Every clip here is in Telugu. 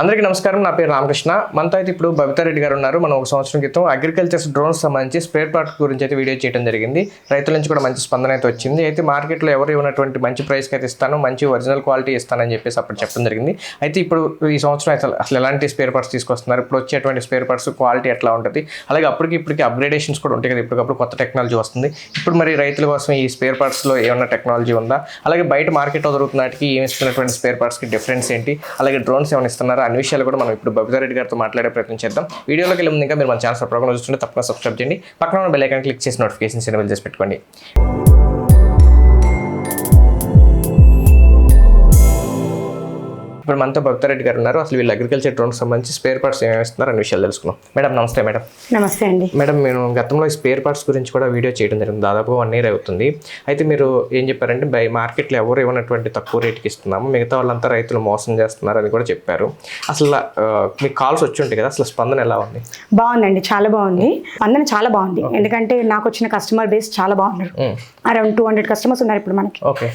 అందరికీ నమస్కారం. నా పేరు రామకృష్ణ. మనతో అయితే ఇప్పుడు బబితా రెడ్డి గారు ఉన్నారు. మనం ఒక సంవత్సరం క్రితం అగ్రికల్చర్ డ్రోన్స్ సంబంధించి స్పేర్ పార్ట్ గురించి అయితే వీడియో చేయడం జరిగింది. రైతుల నుంచి కూడా మంచి స్పందన అయితే వచ్చింది. అయితే మార్కెట్లో ఎవరు ఇవ్వనటువంటి మంచి ప్రైస్కి అయితే ఇస్తాను మంచి ఒరిజినల్ క్వాలిటీ ఇస్తానని చెప్పేసి అప్పుడు చెప్పడం జరిగింది. అయితే ఇప్పుడు ఈ సంవత్సరం అసలు అసలు ఎలాంటి స్పేర్ పార్ట్స్ తీసుకొస్తున్నారు? ఇప్పుడు వచ్చేటువంటి స్పేర్ పార్ట్స్ క్వాలిటీ ఎట్లా ఉంటుంది? అలాగే అప్పటికి ఇప్పటికి అప్గ్రేడేషన్స్ కూడా ఉంటాయి కదా. ఇప్పటికప్పుడు కొత్త టెక్నాలజీ వస్తుంది. ఇప్పుడు మరి రైతుల కోసం ఈ స్పేర్ పార్ట్స్లో ఏమన్నా టెక్నాలజీ ఉందా? అలాగే బయట మార్కెట్లో దొరుకుతున్నటికి ఏమి ఇస్తున్నటువంటి స్పేర్ పార్ట్స్కి డిఫరెన్స్ ఏంటి? అలాగే డ్రోన్స్ ఏమైనా ఇస్తున్నారా? అన్ని విషయాలు కూడా మనం ఇప్పుడు బబితా రెడ్డి గారితో మాట్లాడే ప్రయత్నం చేద్దాం. వీడియోలోకి వెళ్ళి ముందు ఇంకా మీరు మన ఛానల్ సబ్స్క్రైబ్ చూస్తుంటే తప్పకుండా సబ్స్క్రైబ్ చేయండి. పక్కన ఉన్న బెల్ ఐకాన్ క్లిక్ చేసి నోటిఫికేషన్స్ ఎనేబుల్ చేసి పెట్టుకోండి. ఇప్పుడు మనతో బబితా రెడ్డి గారు ఉన్నారు. అసలు వీళ్ళు అగ్రికల్చర్ డ్రోన్స్ సంబంధించి స్పేర్ పార్ట్స్ ఏమేమి ఇస్తున్నారు అనే విషయాలు తెలుసుకున్నాం మేడం నమస్తే మేడం. నమస్తే అండి. మేడం నేను గతంలో ఈ స్పేర్ పార్ట్స్ గురించి కూడా వీడియో చేయడం జరిగింది. దాదాపు వన్ ఇయర్ అవుతుంది. అయితే మీరు ఏం చెప్పారంటే బై మార్కెట్లో ఎవరు ఇవ్వనటువంటి తక్కువ రేటుకి ఇస్తున్నాము మిగతా వాళ్ళంతా రైతులు మోసం చేస్తున్నారు అని కూడా చెప్పారు. అసలు మీకు కాల్స్ వచ్చి ఉంటాయి కదా అసలు స్పందన ఎలా ఉంది? బాగుందండి చాలా బాగుంది. స్పందన చాలా బాగుంది. ఎందుకంటే నాకు వచ్చిన కస్టమర్ బేస్ చాలా బాగున్నారు. అరౌండ్ టూ హండ్రెడ్ కస్టమర్స్ ఉన్నారు ఇప్పుడు మనకి. ఓకే.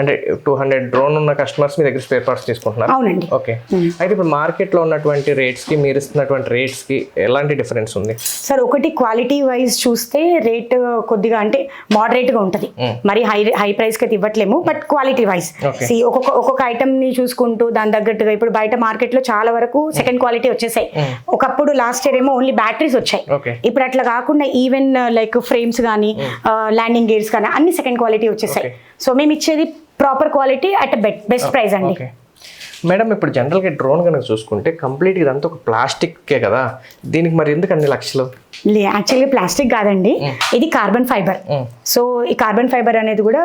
అంటే టూ హండ్రెడ్ డ్రోన్ ఉన్న కస్టమర్స్ మీ దగ్గర స్పేర్ పార్ట్స్ తీసుకుంటున్నారు? అవునండి. ఓకే అయితే ఇప్పుడు మార్కెట్లో ఉన్నటువంటి రేట్స్కి మీరు ఇస్తున్నటువంటి రేట్స్కి ఎలాంటి డిఫరెన్స్ ఉంది? సార్ ఒకటి క్వాలిటీ వైజ్ చూస్తే రేట్ కొద్దిగా అంటే moderate గా ఉంటుంది. మరి హై హై ప్రైస్కి అయితే ఇవ్వట్లేము బట్ క్వాలిటీ వైజ్. సి ఒక్కొక్క ఒక్కొక్క item ని చూసుకుంటూ దాని తగ్గట్టుగా ఇప్పుడు బయట మార్కెట్లో చాలా వరకు సెకండ్ క్వాలిటీ వచ్చేసాయి. ఒకప్పుడు లాస్ట్ ఇయర్ ఏమో ఓన్లీ బ్యాటరీస్ వచ్చాయి. ఇప్పుడు అట్లా కాకుండా ఈవెన్ లైక్ ఫ్రేమ్స్ కానీ ల్యాండింగ్ గేర్స్ కానీ అన్ని సెకండ్ క్వాలిటీ వచ్చేసాయి. సో మేము ఇచ్చేది proper quality at bet best price అండి. మేడం ఇప్పుడు జనరల్గా డ్రోన్ కనుక చూసుకుంటే కంప్లీట్ ఇదంతా ఒక ప్లాస్టిక్కే కదా? దీనికి మరి ఎందుకు అన్ని లక్షలు? యాక్చువల్గా ప్లాస్టిక్ కాదండి. ఇది కార్బన్ ఫైబర్ సో ఈ కార్బన్ ఫైబర్ అనేది కూడా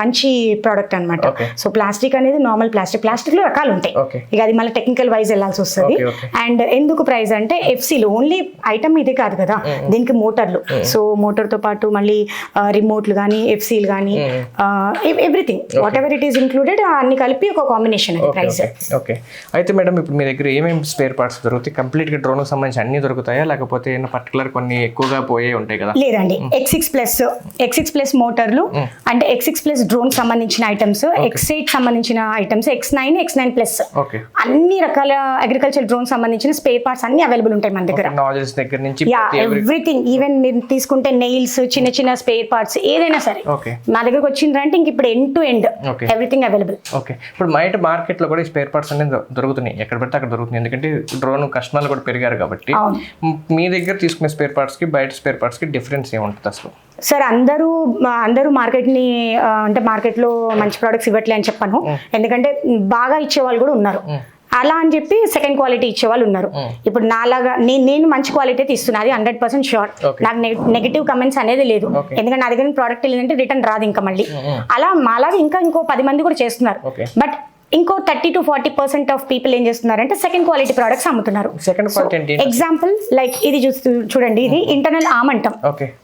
మంచి ప్రోడక్ట్ అనమాట. సో ప్లాస్టిక్ అనేది నార్మల్ ప్లాస్టిక్ ప్లాస్టిక్లో రకాలు ఉంటాయి. ఇక అది మళ్ళీ టెక్నికల్ వైజ్ వెళ్ళాల్సి వస్తుంది. అండ్ ఎందుకు ప్రైస్ అంటే ఎఫ్సీలు ఓన్లీ ఐటమ్ ఇదే కాదు కదా. దీనికి మోటార్లు సో మోటార్తో పాటు మళ్ళీ రిమోట్లు కానీ ఎఫ్సీలు కానీ everything whatever it is included అన్ని కలిపి ఒక కాంబినేషన్ అది ప్రైస్ ఓకే అయితే మేడం ఇప్పుడు మీ దగ్గర ఏమేమి స్పేర్ పార్ట్స్ దొరుకుతాయి? కంప్లీట్గా డ్రోన్కి సంబంధించి అన్ని దొరుకుతాయా? లేకపోతే ఏమైనా పర్టికులర్ కొన్ని ఎక్కువగా పోయే ఉంటాయి కదా. లేదండి. X six plus X six plus మోటార్లు అంటే ఎక్స్ సిక్స్ ప్లస్ డ్రోన్ సంబంధించిన ఐటమ్స్ ఎక్స్ ఎయిట్ సంబంధించిన items X nine X nine plus అన్ని రకాల అగ్రికల్చర్ డ్రోన్ సంబంధించిన స్పేర్ పార్ట్స్ అన్ని అవైలబుల్ ఉంటాయి మన దగ్గర. దగ్గర నుంచి ఎవ్రీథింగ్ ఈవెన్ మీరు తీసుకుంటే నెయిల్స్ చిన్న చిన్న స్పేర్ పార్ట్స్ ఏదైనా సరే. మా దగ్గరకు వచ్చిందంటే ఇంక ఇప్పుడు end to end. Everything available okay ఇప్పుడు బయట మార్కెట్లో కూడా ఈ స్పేర్ పార్ట్స్ అనేది దొరుకుతున్నాయి. ఎక్కడ పడితే అక్కడ దొరుకుతుంది ఎందుకంటే డ్రోన్ కస్టమర్లు కూడా పెరిగారు కాబట్టి మీ దగ్గర తీసుకునే స్పేర్ పార్ట్స్కి బయట స్పేర్ పార్ట్స్కి డిఫరెన్స్ ఏముంటుంది అసలు? సార్ అందరూ అందరూ మార్కెట్ని అంటే మార్కెట్లో మంచి ప్రోడక్ట్స్ ఇవ్వట్లే అని చెప్పాను. ఎందుకంటే బాగా ఇచ్చే వాళ్ళు కూడా ఉన్నారు. అలా అని చెప్పి సెకండ్ క్వాలిటీ ఇచ్చే వాళ్ళు ఉన్నారు. ఇప్పుడు నాలాగా నేను నేను మంచి క్వాలిటీ అయితే ఇస్తున్నా అది హండ్రెడ్ పర్సెంట్ షూర్. నాకు నెగిటివ్ కమెంట్స్ అనేది లేదు. ఎందుకంటే నా దగ్గర ప్రోడక్ట్ లేదంటే రిటర్న్ రాదు ఇంకా మళ్ళీ. అలా మాలాగా ఇంకా ఇంకో పది మంది కూడా చేస్తున్నారు. బట్ ఇంకో thirty to forty percent of people ఏం చేస్తున్నారంటే సెకండ్ క్వాలిటీ ప్రోడక్ట్స్ అమ్ముతున్నారు. సెకండ్ క్వాలిటీ ఎగ్జాంపుల్ లైక్ ఇది చూస్తూ చూడండి ఇది ఇంటర్నల్ ఆమ్ అంటాం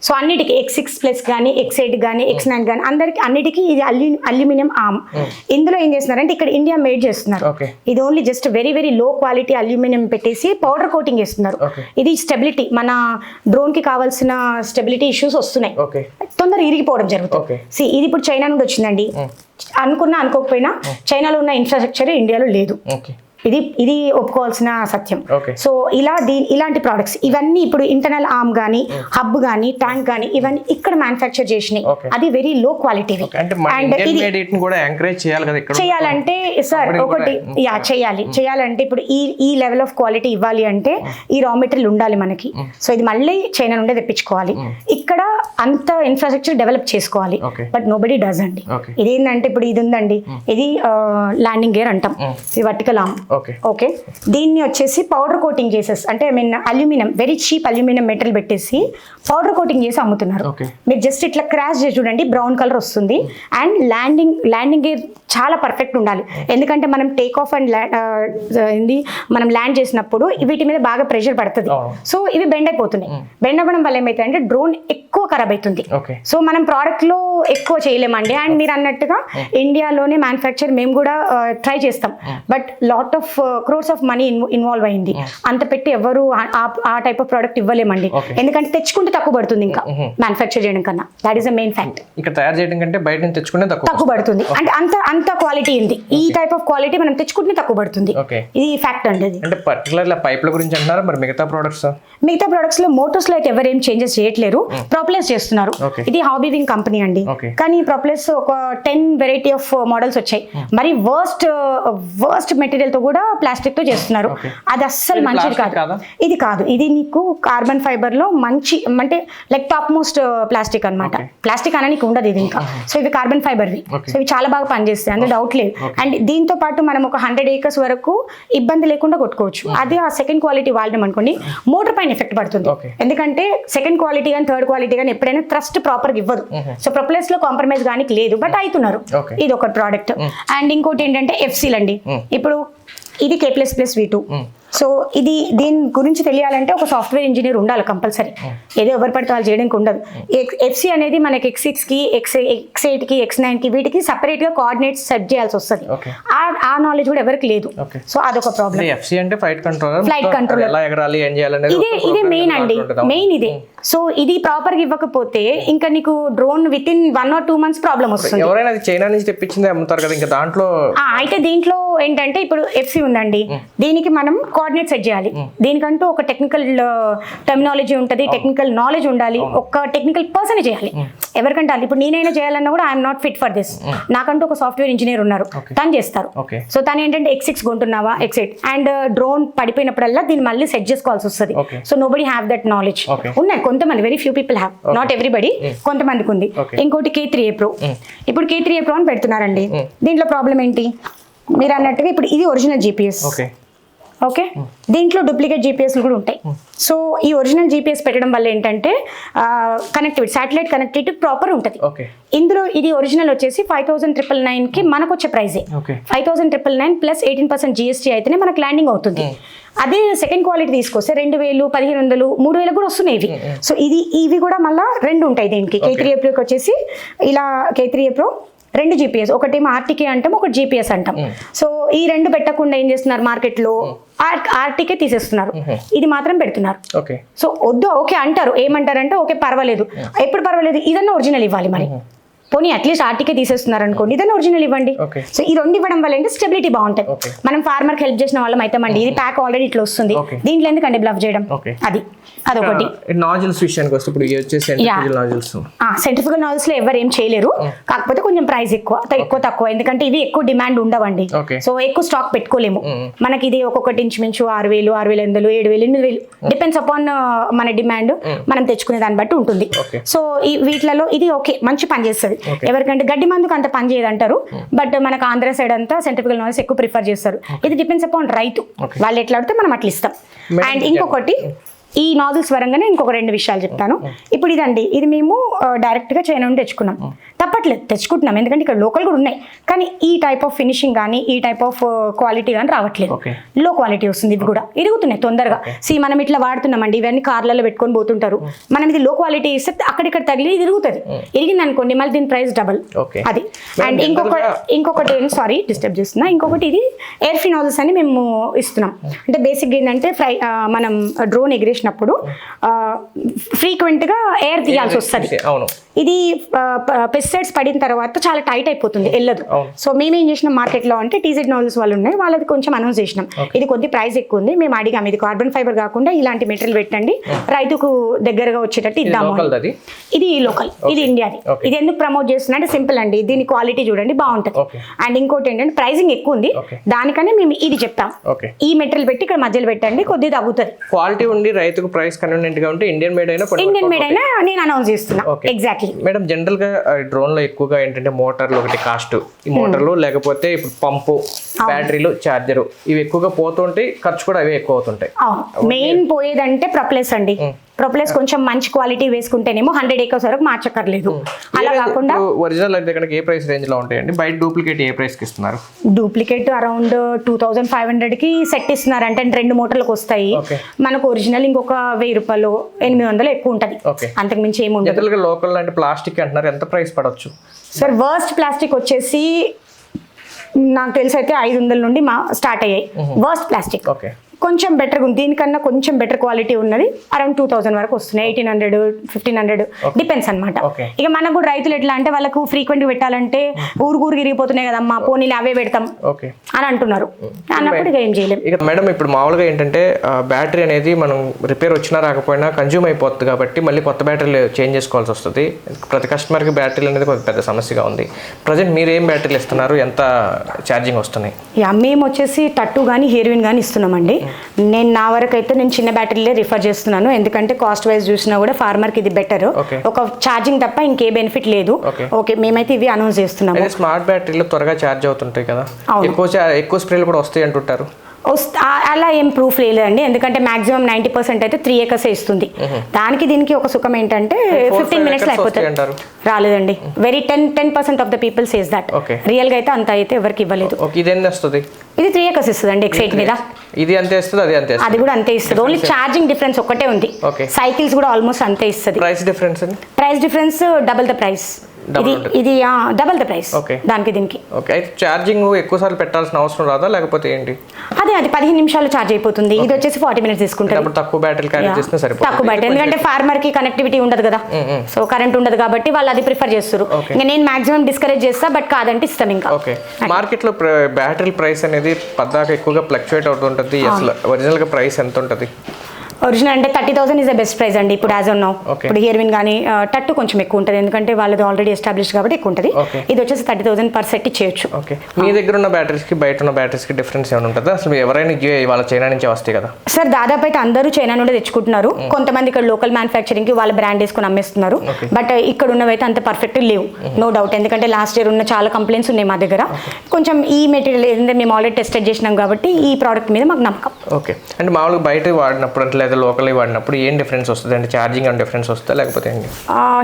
సో అన్నిటికి ఎక్స్ సిక్స్ ప్లస్ కానీ ఎక్స్ ఎయిట్ కానీ ఎక్స్ నైన్ కానీ అందరికి అన్నిటికీ ఇది అల్యూ అల్యూమినియం ఆమ్. ఇందులో ఏం చేస్తున్నారంటే ఇక్కడ ఇండియా మేడ్ చేస్తున్నారు. ఇది only just very very low quality aluminium పెట్టేసి పౌడర్ కోటింగ్ చేస్తున్నారు. ఇది స్టెబిలిటీ మన డ్రోన్కి కావాల్సిన స్టెబిలిటీ ఇష్యూస్ వస్తున్నాయి. ఓకే తొందర ఇరిగిపోవడం జరుగుతుంది. సి ఇది ఇప్పుడు చైనా నుండి వచ్చిందండి. అనుకున్నా అనుకోకపోయినా చైనాలో ఉన్న ఇన్ఫ్రాస్ట్రక్చర్ ఇండియాలో లేదు. ఇది ఇది ఒప్పుకోవాల్సిన సత్యం. సో ఇలా దీ ఇలాంటి ప్రోడక్ట్స్ ఇవన్నీ ఇప్పుడు ఇంటర్నల్ ఆర్మ్ కానీ హబ్ కానీ ట్యాంక్ కానీ ఇవన్నీ ఇక్కడ మ్యానుఫ్యాక్చర్ చేసినాయి. అది వెరీ లో క్వాలిటీ అండ్ ఇది చేయాలంటే సార్ ఒకటి యా చేయాలి. చేయాలంటే ఇప్పుడు ఈ ఈ లెవెల్ ఆఫ్ క్వాలిటీ ఇవ్వాలి అంటే ఈ రా మెటీరియల్ ఉండాలి మనకి. సో ఇది మళ్ళీ చైనా నుండే తెప్పించుకోవాలి. ఇక్కడ అంత ఇన్ఫ్రాస్ట్రక్చర్ డెవలప్ చేసుకోవాలి. బట్ నో బడీ డస్ అండి. ఇదేంటంటే ఇప్పుడు ఇది ఉందండి ఇది ల్యాండింగ్ గేర్ అంటాం. ఇది వర్టికల్ ఆర్మ్ ఓకే దీన్ని వచ్చేసి పౌడర్ కోటింగ్ చేసేసి అంటే I mean aluminium very cheap aluminium metal పెట్టేసి పౌడర్ కోటింగ్ చేసి అమ్ముతున్నారు. మీరు జస్ట్ ఇట్లా క్రాష్ చేసి చూడండి బ్రౌన్ కలర్ వస్తుంది. అండ్ ల్యాండింగ్ ల్యాండింగ్ గేర్ చాలా పర్ఫెక్ట్ ఉండాలి. ఎందుకంటే మనం టేక్ ఆఫ్ అండ్ ఏంది మనం ల్యాండ్ చేసినప్పుడు వీటి మీద బాగా ప్రెషర్ పడుతుంది. సో ఇవి బెండ్ అయిపోతున్నాయి. బెండ్ అవ్వడం వల్ల ఏమైతే అంటే డ్రోన్ ఎక్కువ ఖరాబ్ అవుతుంది ఓకే. సో మనం ప్రోడక్ట్లో ఎక్కువ చేయలేమండి. అండ్ మీరు అన్నట్టుగా ఇండియాలోనే మ్యానుఫ్యాక్చర్ మేము కూడా ట్రై చేస్తాం. But lot of crores of money involve అయింది. అంత పెట్టి ఎవరు ఆ- టైప్ ఆఫ్ ప్రోడక్ట్ ఇవ్వలేమండి. ఎందుకంటే తెచ్చుకుంటే తక్కువ పడుతుంది ఇంకా మ్యానుఫ్యాక్చర్ చేయడం కన్నా. దాట్ ఈస్ మెయిన్ ఫ్యాక్ట్ ఇక్కడ తయారు చేయడం కంటే బయట నుంచి తెచ్చుకునే తక్కువ పడుతుంది. అంటే అంత అంత క్వాలిటీ ఉంది. ఈ టైప్ ఆఫ్ క్వాలిటీ మనం తెచ్చుకుంటే తక్కువ పడుతుంది. ఇది ఫ్యాక్ట్ అండి అంటే పర్టికులర్ పైప్ల గురించి అంటున్నారా? మరి మిగతా ప్రోడక్ట్స్ మిగతా ప్రొడక్ట్స్లో మోటార్స్లో అయితే ఎవరేం చేంజెస్ చేయట్లేరు. ప్రాప్లెస్ చేస్తున్నారు. Okay. ఇది హాబీవింగ్ కంపెనీ అండి. కానీ ప్రాప్లెస్ ఒక టెన్ వెరైటీ ఆఫ్ మోడల్స్ వచ్చాయి. మరి వర్స్ట్ వర్స్ట్ మెటీరియల్తో కూడా ప్లాస్టిక్తో చేస్తున్నారు. అది అస్సలు మంచిది కాదు? ఇది కాదు. ఇది నీకు కార్బన్ ఫైబర్లో మంచి అంటే లైక్ టాప్ మోస్ట్ ప్లాస్టిక్ అన్నమాట. Okay. ప్లాస్టిక్ అనడానికి ఉండదు ఇది ఇంకా. సో ఇవి కార్బన్ ఫైబర్వి. సో ఇవి చాలా బాగా పనిచేస్తాయి. అందులో డౌట్ లేదు. అండ్ దీంతో పాటు మనం ఒక హండ్రెడ్ ఏకర్స్ వరకు ఇబ్బంది లేకుండా కొట్టుకోవచ్చు. అదే ఆ సెకండ్ క్వాలిటీ వాడడం అనుకోండి మోటార్ పైన ఎఫెక్ట్ పడుతుంది. ఎందుకంటే సెకండ్ క్వాలిటీ కానీ థర్డ్ క్వాలిటీ కానీ ఎప్పుడైనా ట్రస్ట్ ప్రాపర్ ఇవ్వదు. సో ప్రొప్లెస్ లో కాంప్రమైజ్ కానీ లేదు బట్ అవుతున్నారు. ఇది ఒక ప్రోడక్ట్ అండ్ ఇంకోటి ఏంటంటే ఎఫ్సీల్ అండి ఇప్పుడు ఇది K plus plus V two so ఇది దీని గురించి తెలియాలంటే ఒక సాఫ్ట్వేర్ ఇంజనీర్ ఉండాలి కంపల్సరీ. ఏదో ఎవరు పడితే వాళ్ళు చేయడానికి ఉండదు. ఎఫ్సి అనేది మనకి ఎక్స్ సిక్స్కి ఎక్స్ ఎక్స్ ఎయిట్కి ఎక్స్ నైన్కి వీటికి సపరేట్గా కోఆర్డినేట్స్ సెట్ చేయాల్సి వస్తుంది. ఆ- ఆ నాలెడ్జ్ కూడా ఎవరికి లేదు. సో అదొక ప్రాబ్లం ఎఫ్సి అంటే ఫ్లైట్ కంట్రోలర్. Flight controller. ఎలా ఎగరాలి ఏం చేయాలనేది ఇదే ఇదే మెయిన్ అండి. మెయిన్ ఇదే. సో ఇది ప్రాపర్గా ఇవ్వకపోతే ఇంకా నీకు drone within one or two months problem వస్తుంది. ఎవరైనా చైనా నుంచి తెప్పించింది అమ్ముతారు కదా ఇంకా దాంట్లో అయితే దీంట్లో ఏంటంటే ఇప్పుడు ఎఫ్సి ఉందండి. దీనికి మనం కోఆర్డినేట్ సెట్ చేయాలి. దీనికంటూ ఒక టెక్నికల్ టెర్మినాలజీ ఉంటుంది టెక్నికల్ నాలెడ్జ్ ఉండాలి ఒక టెక్నికల్ పర్సన్ చేయాలి. ఎవరికంటే ఇప్పుడు నేనైనా చేయాలన్నా కూడా I'm not fit for this నాకంటూ ఒక సాఫ్ట్వేర్ ఇంజనీర్ ఉన్నారు. తను చేస్తారు. సో తను ఏంటంటే ఎక్స్ సిక్స్ కొంటున్నావా? ఎక్స్ ఎయిట్ అండ్ డ్రోన్ పడిపోయినప్పుడల్లా దీన్ని మళ్ళీ సెట్ చేసుకోవాల్సి వస్తుంది. So nobody have that knowledge. ఉన్నాయి. కొంతమంది very few people have not everybody కొంతమందికి ఉంది. ఇంకోటి కే త్రీ ఏ ప్రో ఇప్పుడు కే త్రీ ఏ ప్రో అని పెడుతున్నారండి. దీంట్లో ప్రాబ్లం ఏంటి? మీరు అన్నట్టుగా ఇప్పుడు ఇది ఒరిజినల్ జీపీఎస్ ఓకే? దీంట్లో డూప్లికేట్ జీపీఎస్లు కూడా ఉంటాయి. సో ఈ ఒరిజినల్ జీపీఎస్ పెట్టడం వల్ల ఏంటంటే కనెక్టివిటీ శాటిలైట్ కనెక్టివిటీ ప్రాపర్ ఉంటుంది. ఇందులో ఇది ఒరిజినల్ వచ్చేసి ఫైవ్ థౌసండ్ ట్రిపుల్ నైన్కి మనకు వచ్చే ప్రైజే. Five thousand triple nine plus eighteen percent GST అయితేనే మనకు ల్యాండింగ్ అవుతుంది. అదే సెకండ్ క్వాలిటీ తీసుకొస్తే రెండు వేలు పదిహేను వందలు మూడు వేలకు కూడా వస్తున్నాయి ఇవి. సో ఇది ఇవి కూడా మళ్ళీ రెండు ఉంటాయి దీనికి. కే త్రీ ఏప్రోకి వచ్చేసి ఇలా కే త్రీ ఏప్రో రెండు జీపీఎస్ ఒకటేమో ఆర్టీకే అంటాం ఒకటి జీపీఎస్ అంటాం. సో ఈ రెండు పెట్టకుండా ఏం చేస్తున్నారు మార్కెట్లో? ఆర్టీకే తీసేస్తున్నారు. ఇది మాత్రం పెడుతున్నారు. సో వద్దు ఓకే అంటారు. ఏమంటారంటే ఓకే పర్వాలేదు. ఎప్పుడు పర్వాలేదు? ఇదన్నా ఒరిజినల్ ఇవ్వాలి మరి. పోనీ అట్లీస్ట్ ఆర్టీకే తీసేస్తున్నారు అనుకోండి. ఇదన్నా ఒరిజినల్ ఇవ్వండి. సో ఈ రెండు ఇవ్వడం వల్ల ఏంటి? స్టెబిలిటీ బాగుంటుంది. మనం ఫార్మర్ హెల్ప్ చేసిన వాళ్ళం అవుతామండి ఇది ప్యాక్ ఆల్రెడీ ఇట్లా వస్తుంది. దీంట్లో ఎందుకండి బ్లఫ్ చేయడం. అది. అదొకటి. నాజిల్స్ విషయానికి వస్తే ఇప్పుడు నాజిల్స్ సెంట్రిఫికల్ నావెల్స్లో ఎవరు ఏం చేయలేరు. కాకపోతే కొంచెం ప్రైస్ ఎక్కువ. ఎక్కువ తక్కువ. ఎందుకంటే ఇవి ఎక్కువ డిమాండ్ ఉండవండి. సో ఎక్కువ స్టాక్ పెట్టుకోలేము. మనకి ఇది ఒక్కొక్కటి ఇంచుమించు ఆరు వేలు ఆరు వేల ఎనిమిది ఏడు వేలు ఎనిమిది వేలు. డిపెండ్స్ అపాన్ మన డిమాండ్ మనం తెచ్చుకునే దాన్ని బట్టి ఉంటుంది. సో ఈ వీటిలలో ఇది ఓకే మంచి పని చేస్తుంది. ఎవరికంటే గడ్డి మందుకు అంత పని చేయదు అంటారు బట్ మనకు ఆంధ్ర సైడ్ అంతా సెంట్రిఫికల్ నాయిస్ ఎక్కువ ప్రిఫర్ చేస్తారు. ఇది డిపెండ్స్ అపాన్ రైతు. వాళ్ళు ఎట్లా అడితే మనం అట్లా ఇస్తాం. అండ్ ఇంకొకటి ఈ నాజిల్స్ వరంగానే ఇంకొక రెండు విషయాలు చెప్తాను. ఇప్పుడు ఇదండి. ఇది మేము ఆ, direct గా చైనా నుండి తెచ్చుకున్నాం. తప్పట్లేదు. తెచ్చుకుంటున్నాం. ఎందుకంటే ఇక్కడ లోకల్ కూడా ఉన్నాయి. కానీ ఈ టైప్ ఆఫ్ ఫినిషింగ్ కానీ ఈ టైప్ ఆఫ్ క్వాలిటీ కానీ రావట్లేదు. లో క్వాలిటీ వస్తుంది ఇవి కూడా. ఇరుగుతున్నాయి తొందరగా. సి మనం ఇట్లా వాడుతున్నామండి. ఇవన్నీ కార్లలో పెట్టుకొని పోతుంటారు. మనం ఇది లో క్వాలిటీ ఇస్తే అక్కడిక్కడ తగిలి ఇది ఇరుగుతుంది. ఇరిగింది అనుకోండి మళ్ళీ దీని ప్రైస్ డబల్. అది. అండ్ ఇంకొక ఇంకొకటి సారీ డిస్టర్బ్ చేస్తున్నా. ఇంకొకటి ఇది ఎయిర్ ఫినాల్స్ అని మేము ఇస్తున్నాం. అంటే బేసిక్ ఏంటంటే ఫ్రై మనం డ్రోన్ ఎగిరేసినప్పుడు ఫ్రీక్వెంట్గా ఎయిర్ తీయాల్సి వస్తుంది. ఇది పెస్టిసైడ్స్ పడిన తర్వాత చాలా టైట్ అయిపోతుంది వెళ్ళదు. సో మేము ఏం చేసినాం మార్కెట్లో అంటే టీజెడ్ నావెల్స్ వాళ్ళు ఉన్నాయి వాళ్ళది కొంచెం అనౌన్స్ చేసినాం. ఇది కొద్ది ప్రైస్ ఎక్కువ ఉంది మేము అడిగాం ఇది కార్బన్ ఫైబర్ కాకుండా ఇలాంటి మెటీరియల్ పెట్టండి రైతుకు దగ్గరగా వచ్చేటట్టు ఇద్దాము ఇది లోకల్ ఇది ఇండియాది. ఇది ఎందుకు ప్రమోట్ చేస్తున్నా అంటే సింపుల్ అండి దీని క్వాలిటీ చూడండి బాగుంటుంది. అండ్ ఇంకోటి ఏంటంటే ప్రైసింగ్ ఎక్కువ ఉంది. దానికనే మేము ఇది చెప్తాం. ఈ మెటీరియల్ పెట్టి ఇక్కడ మధ్యలో పెట్టండి కొద్దిగా తగ్గుతుంది. క్వాలిటీ ఉండి రైతుకు ప్రైస్ కన్వీనియంట్గా ఉంటే ఇండియన్ మేడ్ అయినా ఇండియన్ మేడ్ అయినా నేను అనౌన్స్ చేస్తున్నా. ఎగ్జాక్ట్లీ మేడం జనరల్గా డ్రోన్లో ఎక్కువగా ఏంటంటే మోటార్లు ఒకటి కాస్ట్. ఈ మోటార్లు లేకపోతే ఇప్పుడు పంపు బ్యాటరీలు చార్జర్ ఇవి ఎక్కువగా పోతుంటాయి ఖర్చు కూడా అవే ఎక్కువ అవుతుంటాయి. మెయిన్ పోయేదంటే ప్రప్లెస్ అండి. ప్రొపలర్స్ కొంచెం మంచి క్వాలిటీ వేసుకుంటేనేమో హండ్రెడ్ ఏకర్స్ వరకు మార్చక్కర్లేదు. అలా కాకుండా ఒరిజినల్ అయితే కనుక ఏ ప్రైస్ రేంజ్లో ఉంటాయండి? బయట డూప్లికేట్ ఏ ప్రైస్కి ఇస్తున్నారు? Duplicate around two thousand five హండ్రెడ్కి సెట్ ఇస్తున్నారు అంటే రెండు మూటలకు వస్తాయి. మనకు ఒరిజినల్ ఇంకొక వెయ్యి రూపాయలు ఎనిమిది వందలు ఎక్కువ ఉంటది. అంతకు మించి ఏమి ఉండదు. జనరల్గా లోకల్ అంటే ప్లాస్టిక్ అంటున్నారు ఎంత ప్రైస్ పడవచ్చు సార్ వర్స్ట్ ప్లాస్టిక్ వచ్చేసి నాకు తెలిసి అయితే ఐదు వందల నుండి మా స్టార్ట్ అయ్యాయి. వర్స్ట్ ప్లాస్టిక్ ఓకే కొంచెం బెటర్ ఉంది దీనికన్నా కొంచెం బెటర్ క్వాలిటీ ఉన్నది అరౌండ్ టూ థౌసండ్ వరకు వస్తున్నాయి. Eighteen hundred fifteen hundred depends అనమాట. ఇక మనకు కూడా రైతులు ఎట్లా అంటే వాళ్ళకు ఫ్రీక్వెంట్ పెట్టాలంటే ఊరు ఊరు విరిగిపోతున్నాయి కదమ్మా పోనీలు అవే పెడతాం అని అంటున్నారు. అన్నప్పుడు ఇక ఏం చేయలేం. ఇక మేడం ఇప్పుడు మామూలుగా ఏంటంటే బ్యాటరీ అనేది మనం రిపేర్ వచ్చినా రాకపోయినా కన్జ్యూమ్ అయిపోతుంది కాబట్టి మళ్ళీ కొత్త బ్యాటరీలు చేంజ్ చేసుకోవాల్సి వస్తుంది. ప్రతి కస్టమర్కి బ్యాటరీలు అనేది కొంచెం పెద్ద సమస్యగా ఉంది. ప్రజెంట్ మీరు ఏం బ్యాటరీలు ఇస్తున్నారు? ఎంత ఛార్జింగ్ వస్తున్నాయి? యా మేము వచ్చేసి టట్టు కానీ హెయిర్విన్ కానీ ఇస్తున్నామండి. నేను నా వరకు అయితే నేను చిన్న బ్యాటరీలే రిఫర్ చేస్తున్నాను. ఎందుకంటే కాస్ట్ వైజ్ చూసినా కూడా ఫార్మర్కి ఇది బెటర్. ఒక ఛార్జింగ్ తప్ప ఇంకే బెనిఫిట్ లేదు. ఓకే. మేమైతే ఇవి అనౌన్స్ చేస్తున్నాము. స్మార్ట్ బ్యాటరీలు త్వరగా ఛార్జ్ అవుతుంటాయి కదా. ఎక్కువ ఎక్కువ స్ప్రేలు కూడా వస్తాయి అంటుంటారు. అలా ఏం ప్రూఫ్ లేదండి ఎందుకంటే మాక్సిమం నైంటీ పర్సెంట్ అయితే త్రీ ఏకర్స్ ఇస్తుంది. దానికి దీనికి ఒక సుఖం ఏంటంటే ఫిఫ్టీన్ మినిట్స్ అయిపోతుంది. రాలేదండి. Very ten ten percent of the people says that Okay. రియల్గా అయితే అంత అయితే ఎవరికి ఇవ్వలేదు. ఇది వస్తుంది? ఇది త్రీ ఏకర్స్ ఇస్తుంది ఎక్సైట్ మీద. ఇది అంతే ఇస్తుంది? అది అంతే అది కూడా అంతే ఇస్తుంది. ఓన్లీ ఛార్జింగ్ డిఫరెన్స్ ఒక్కటే ఉంది. సైకిల్స్ కూడా ఆల్మోస్ట్ అంతే ఇస్తుంది. ప్రైస్ డిఫరెన్స్ అండి? Price difference double the price ఇది. ఇది డబుల్ ద ప్రైస్. దానికి దీనికి. ఓకే అయితే ఛార్జింగ్ ఎక్కువ సార్లు పెట్టాల్సిన అవసరం రాదా? లేకపోతే ఏంటి? అదే అది పదిహేను నిమిషాలు ఛార్జ్ అయిపోతుంది. ఇది వచ్చేసి ఫార్టీ మినిట్స్ తీసుకుంటుంది. అప్పుడు తక్కువ బ్యాటరీ క్యారీ. చేస్తే సరిపోతుంది. తక్కువ బయట ఎందుకంటే ఫార్మర్కి కనెక్టివిటీ ఉండదు కదా. సో కరెంట్ ఉండదు కాబట్టి వాళ్ళు అది ప్రిఫర్ చేస్తారు. ఇంకా నేను మాక్సిమం డిస్కరేజ్ చేస్తా బట్ కాదంటే ఇస్తాం ఇంకా. ఓకే మార్కెట్లో బ్యాటరీ ప్రైస్ అనేది పద్దాక ఎక్కువగా ఫ్లక్చువేట్ అవుతుంటుంది. అసలు ఒరిజినల్గా ప్రైస్ ఎంత ఉంటుంది ఒరిజినల్ అంటే thirty thousand is the best price అండి. ఇప్పుడు యాజ్ ఉన్నాం. ఇప్పుడు హియర్విన్ కానీ టట్టు కొంచెం ఎక్కువ ఉంటుంది. ఎందుకంటే వాళ్ళది ఆల్రెడీ ఎస్టాబ్లిష్ కాబట్టి ఎక్కువ ఉంటుంది. ఇది వచ్చేసి థర్టీ థౌసండ్ పర్ సెట్ ఇచ్చేయచ్చు. ఓకే మీ దగ్గర ఉన్న బ్యాటరీస్కి బయట ఉన్న బ్యాటరీస్కి డిఫరెన్స్ ఏమైనా ఉంటుందా? అసలు ఎవరైనా వాళ్ళ చైనా నుంచి వస్తాయి కదా? సార్ దాదాపు అయితే అందరూ చైనా నుండి తెచ్చుకుంటున్నారు. కొంతమంది ఇక్కడ లోకల్ మ్యానుఫ్యాక్చరింగ్కి వాళ్ళ బ్రాండ్ వేసుకుని అమ్మేస్తున్నారు. బట్ ఇక్కడ ఉన్నవి అయితే అంత పర్ఫెక్ట్ లేవు. నో డౌట్ ఎందుకంటే లాస్ట్ ఇయర్ ఉన్న చాలా కంప్లైంట్స్ ఉన్నాయి మా దగ్గర. కొంచెం ఈ మెటీరియల్ ఏంటంటే మేము ఆల్రెడీ టెస్టెడ్ చేసినాం కాబట్టి ఈ ప్రోడక్ట్ మీద మాకు నమ్మకం. ఓకే అంటే మామూలుగా బయట వాడినప్పుడు అంటే లేదా లోకల్ వాడినప్పుడు ఏం డిఫరెన్స్ వస్తుంది? అంటే ఛార్జింగ్ అని డిఫరెన్స్ వస్తుందా లేకపోతే ఏంటి?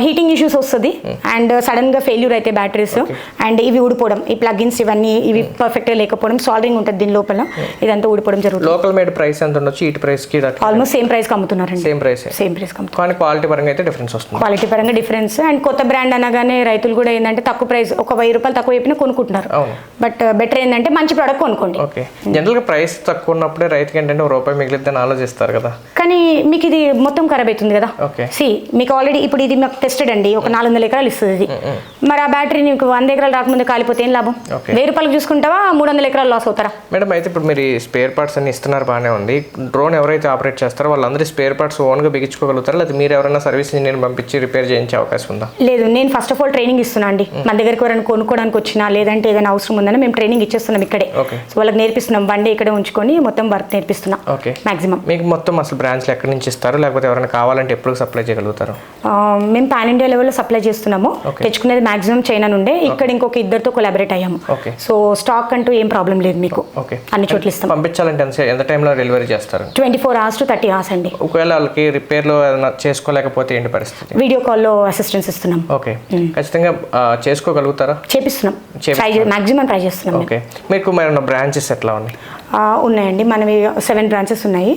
హీటింగ్ ఇష్యూస్ వస్తుంది. అండ్ సడన్గా ఫెయిల్యూర్ అయితే బ్యాటరీస్ అండ్ ఇవి ఊడిపోవడం. ఈ ప్లగిన్స్ ఇవన్నీ ఇవి పర్ఫెక్ట్గా లేకపోవడం. సాల్వింగ్ ఉంటుంది దీని లోపల. ఇదంతా ఊడిపోవడం జరుగుతుంది. లోకల్ మేడ్ ప్రైస్ ఎంత ఉండొచ్చు? ఇటు ప్రైస్కి ఆల్మోస్ట్ సేమ్ ప్రైస్ అమ్ముతున్నారండి. సేమ్ ప్రైస్ సేమ్ ప్రైస్ కానీ క్వాలిటీ పరంగా అయితే డిఫరెన్స్ వస్తుంది. క్వాలిటీ పరంగా డిఫరెన్స్ అండ్ కొత్త బ్రాండ్ అనగానే రైతులు కూడా ఏంటంటే తక్కువ ప్రైస్ ఒక వెయ్యి రూపాయలు తక్కువ చెప్పినా కొనుక్కుంటున్నారు. బట్ బెటర్ ఏంటంటే మంచి ప్రోడక్ట్ కొనుక్కోండి. ఓకే జనరల్గా ప్రైస్ తక్కువ ఉన్నప్పుడే రైతుకి ఏంటంటే ఒక రూపాయి మిగిలిద్దని ఆలోచిస్తారు కదా. కానీ మీకు ఇది మొత్తం ఖరాబ్ అవుతుంది కదా? ఓకే. సి మీకు ఆల్రెడీ ఇప్పుడు ఇది మాకు టెస్టెడ్ అండి. ఒక నాలుగు వందల ఎకరాలు ఇస్తుంది ఇది. మరి ఆ బ్యాటరీ నీకు వంద ఎకరాలు రాకముందు కాలిపోతే ఏం లాభం. వెయ్యి రూపాయలకు చూసుకుంటావా? మూడు వందల ఎకరాలు లాస్ అవుతారా? మేడం అయితే ఇప్పుడు మీరు స్పేర్ పార్ట్స్ అన్ని ఇస్తున్నారు బాగానే ఉంది. డ్రోన్ ఎవరైతే ఆపరేట్ చేస్తారో వాళ్ళందరూ స్పేర్ పార్ట్స్ ఓన్గా బిగించుకోగలుగుతారా? లేదా మీరు ఎవరైనా సర్వీస్ ఇంజనీర్ పంపించి రిపేర్ చేయించే అవకాశం ఉందా? లేదు నేను ఫస్ట్ ఆఫ్ ఆల్ ట్రైనింగ్ ఇస్తున్నా అండి. మన దగ్గరికి ఎవరైనా కొనుక్కోవడానికి వచ్చినా లేదంటే ఏదైనా అవసరం ఉందని మేము ట్రైనింగ్ ఇచ్చేస్తున్నాం ఇక్కడే. సో వాళ్ళకి నేర్పిస్తున్నాం బండి ఇక్కడే ఉంచుకొని మొత్తం వర్క్ నేర్పిస్తున్నాం. మాక్సిమం మీకు మొత్తం అసలు బ్రాంచ్లు ఎక్కడి నుంచి ఇస్తారు లేకపోతే ఎవరైనా కావాలంటే ఎప్పుడు సప్లై చేయగలుగుతారు? మేము పాన్ ఇండియా లెవెల్లో సప్లై చేస్తున్నాము. తెచ్చుకునేది మాక్సిమం చైనా నుండే. ఇక్కడ ఇంకొక ఇద్దరితో కొలాబరేట్ అయ్యాము. ఓకే. సో స్టాక్ అంటూ ఏం ప్రాబ్లం లేదు మీకు. ఓకే. అన్ని చోట్ల ఇస్తాం. పంపించాలంటే ఎంత టైంలో డెలివరీ చేస్తారు? Twenty four hours to thirty hours అండి. ఒకవేళ వాళ్ళకి రిపేర్లో ఏదైనా చేసుకోలేకపోతే ఏంటి పరిస్థితి? వీడియో కాల్లో అసిస్టెన్స్ ఇస్తున్నాం ఓకే. ఖచ్చితంగా చేసుకోగలుగుతారా? చేపిస్తున్నాం. ట్రై మాక్సిమం ట్రై చేస్తున్నాం. ఓకే. మీకు మరి బ్రాంచెస్ ఎట్లా ఉన్నాయి? ఉన్నాయండి. మనవి సెవెన్ బ్రాంచెస్ ఉన్నాయి.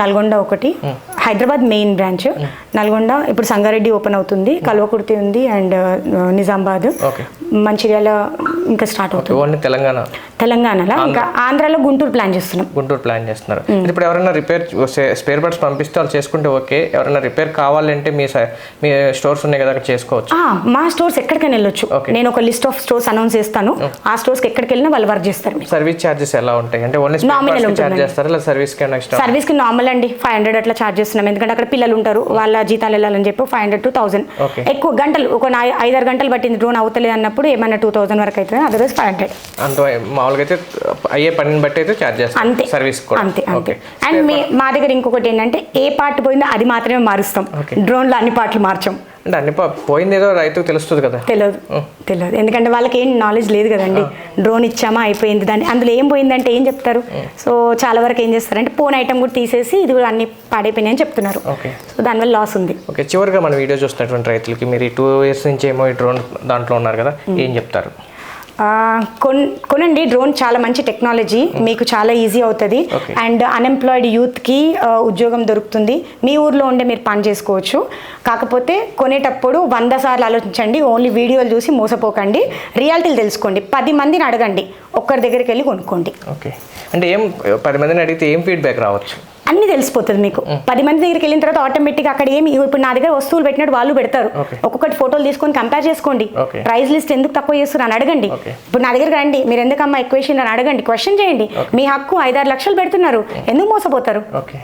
నల్గొండ ఒకటి హైదరాబాద్ మెయిన్ బ్రాంచ్. నల్గొండ ఇప్పుడు సంగారెడ్డి ఓపెన్ అవుతుంది. కల్వకుర్తి ఉంది అండ్ నిజామాబాద్. మంచిర్యాల ఇంకా స్టార్ట్ అవుతుంది. ఓన్లీ తెలంగాణ. తెలంగాణలో? ఇంకా ఆంధ్రాలో గుంటూరు ప్లాన్ చేస్తున్నాం. గుంటూరు ప్లాన్ చేస్తున్నారు. ఇప్పుడు ఎవరైనా రిపేర్ స్పేర్ పార్ట్స్ పంపిస్తే వాళ్ళు చేసుకుంటే ఓకే. ఎవరైనా రిపేర్ కావాలంటే మీ మీ స్టోర్స్ ఉన్నాయి కదా అక్కడ చేసుకోవచ్చు. మా స్టోర్స్ ఎక్కడికైనా వెళ్ళొచ్చు. నేను ఒక లిస్ట్ ఆఫ్ స్టోర్స్ అనౌన్స్ చేస్తాను. ఆ స్టోర్స్కి ఎక్కడికి వెళ్ళినా వాళ్ళు వర్క్ చేస్తారు సర్వీస్ ఛార్జెస్ ఎలా ఉంటాయి? అంటే ఓన్లీ Nominal ఛార్జ్. చేస్తారా? లేదా సర్వీస్కి ఎక్స్ట్రా సర్వీస్కి నార్మల్ అండి. ఫైవ్ హండ్రెడ్ అట్లా చార్జ్ చేస్తున్నాం. ఎందుకంటే అక్కడ పిల్లలు ఉంటారు. వాళ్ళ జీతాలు వెళ్ళాలని చెప్పి ఫైవ్ హండ్రెడ్ టు థౌసండ్. ఎక్కువ గంటలు ఒక ఐదారు గంటలు పట్టింది. డ్రోన్ అవుతలేదు అన్నప్పుడు ఏమన్నా టూ థౌసండ్ వరకు అవుతుంది అదర్వైజ్ ఫైవ్ హండ్రెడ్ అంత మామూలుగా అయితే అయ్యే పనిని బట్టి అయితే ఛార్జ్ చేస్తారు అంతే సర్వీస్ కూడా. అంతే అంతే. ఓకే అండ్ మీ మా దగ్గర ఇంకొకటి ఏంటంటే ఏ పార్ట్ పోయిందో అది మాత్రమే మారుస్తాం. డ్రోన్లో అన్ని పార్ట్లు మార్చాం. పో- పోయింది ఏదో రైతుకు తెలుస్తుంది కదా. తెలియదు తెలియదు. ఎందుకంటే వాళ్ళకి ఏం నాలెడ్జ్ లేదు కదండి. డ్రోన్ ఇచ్చామా అయిపోయింది దాన్ని. అందులో ఏం పోయిందంటే ఏం చెప్తారు? సో చాలా వరకు ఏం చేస్తారంటే పోన్ ఐటమ్ కూడా తీసేసి ఇది కూడా అన్ని పాడైపోయినాయి అని చెప్తున్నారు. ఓకే సో దానివల్ల లాస్ ఉంది. ఓకే చివరిగా మన వీడియో చూస్తున్నటువంటి రైతులకి మీరు ఈ టూ ఇయర్స్ నుంచి ఏమో ఈ డ్రోన్ దాంట్లో ఉన్నారు కదా ఏం చెప్తారు? కొన్ కొనండి డ్రోన్ చాలా మంచి టెక్నాలజీ మీకు చాలా ఈజీ అవుతుంది. అండ్ అన్ఎంప్లాయిడ్ యూత్కి ఉద్యోగం దొరుకుతుంది. మీ ఊర్లో ఉండే మీరు పని చేసుకోవచ్చు. కాకపోతే కొనేటప్పుడు వంద సార్లు ఆలోచించండి ఓన్లీ వీడియోలు చూసి మోసపోకండి. రియాలిటీలు తెలుసుకోండి. పది మందిని అడగండి. ఒక్కరి దగ్గరికి వెళ్ళి కొనుక్కోండి. ఓకే అంటే ఏం పది మందిని అడిగితే ఏం ఫీడ్బ్యాక్ రావచ్చు? అన్ని తెలిసిపోతుంది మీకు పది మంది దగ్గరికి వెళ్ళిన తర్వాత ఆటోమేటిక్గా అక్కడ ఏమి ఇప్పుడు నా దగ్గర వస్తువులు పెట్టినట్టు వాళ్ళు పెడతారు. ఒక్కొక్కటి ఫోటోలు తీసుకొని కంపేర్ చేసుకోండి. ప్రైస్ లిస్ట్ ఎందుకు తక్కువ చేస్తున్నారు అని అడగండి. ఇప్పుడు నా దగ్గర రండి. మీరు ఎందుకు అమ్మా ఎక్కువ అని అడగండి. క్వశ్చన్ చేయండి. మీ హక్కు ఐదారు లక్షలు పెడుతున్నారు. ఎందుకు మోసపోతారు? Okay.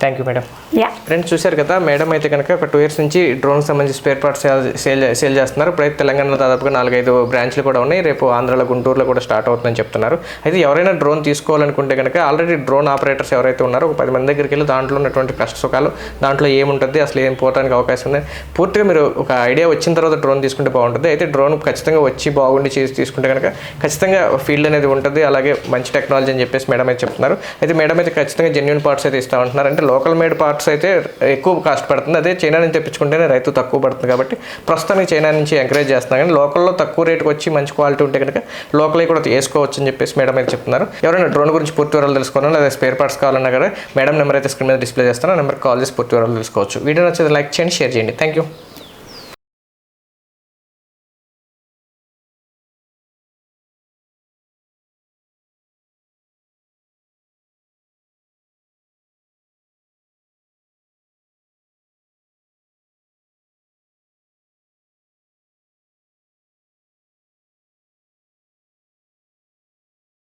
Thank you madam yeah friends చూశారు కదా మేడం అయితే కనుక ఒక టూ ఇయర్స్ నుంచి డ్రోన్ సంబంధించి స్పేర్ పార్ట్స్ సేల్ సేల్ చేస్తున్నారు. ఇప్పుడైతే తెలంగాణలో దాదాపుగా నాలుగైదు బ్రాంచ్లు కూడా ఉన్నాయి. రేపు ఆంధ్రాలో గుంటూరులో కూడా స్టార్ట్ అవుతుందని చెప్తున్నారు. అయితే ఎవరైనా డ్రోన్ తీసుకోవాలనుకుంటే కనుక ఆల్రెడీ డ్రోన్ ఆపరేటర్స్ ఎవరైతే ఉన్నారో ఒక పది మంది దగ్గరికి వెళ్ళి దాంట్లో ఉన్నటువంటి కష్ట సుఖాలు దాంట్లో ఏముంటుంది అసలు ఏం పోవడానికి అవకాశం ఉంది పూర్తిగా మీరు ఒక ఐడియా వచ్చిన తర్వాత డ్రోన్ తీసుకుంటే బాగుంటుంది. అయితే డ్రోన్ ఖచ్చితంగా వచ్చి బాగుండి చేసి తీసుకుంటే కనుక ఖచ్చితంగా ఫీల్డ్ అనేది ఉంటుంది. అలాగే మంచి టెక్నాలజీ అని చెప్పేసి మేడం అయితే చెప్తున్నారు. అయితే మేడం అయితే ఖచ్చితంగా జెన్యున్ పార్ట్స్ అయితే ఇస్తా ఉంటున్నారు అంటే లోకల్ మేడ్ పార్ట్స్ అయితే ఎక్కువ కాస్ట్ పడుతుంది. అదే చైనా నుంచి తెప్పించుకుంటేనే రైతు తక్కువ పడుతుంది కాబట్టి ప్రస్తుతానికి చైనా నుంచి ఎంకరేజ్ చేస్తున్నాం కానీ లోకల్లో తక్కువ రేటుకి వచ్చి మంచి క్వాలిటీ ఉంటే కనుక లోకల్ కూడా వేసుకోవచ్చు అని చెప్పేసి మేడం అయితే చెప్తున్నారు. ఎవరైనా డ్రోన్ గురించి పూర్తి వివరాలు తెలుసుకోవాలన్నా లేదా స్పేర్ పార్ట్స్ కావాలన్నా కూడా మేడం నెంబర్ అయితే స్క్రీన్ మీద డిస్ప్లే చేస్తాను. నెంబర్ కాల్ చేసి పూర్తి వివరాలు తెలుసుకోవచ్చు. వీడియో నచ్చేది లైక్ చేయండి షేర్ చేయండి. Thank you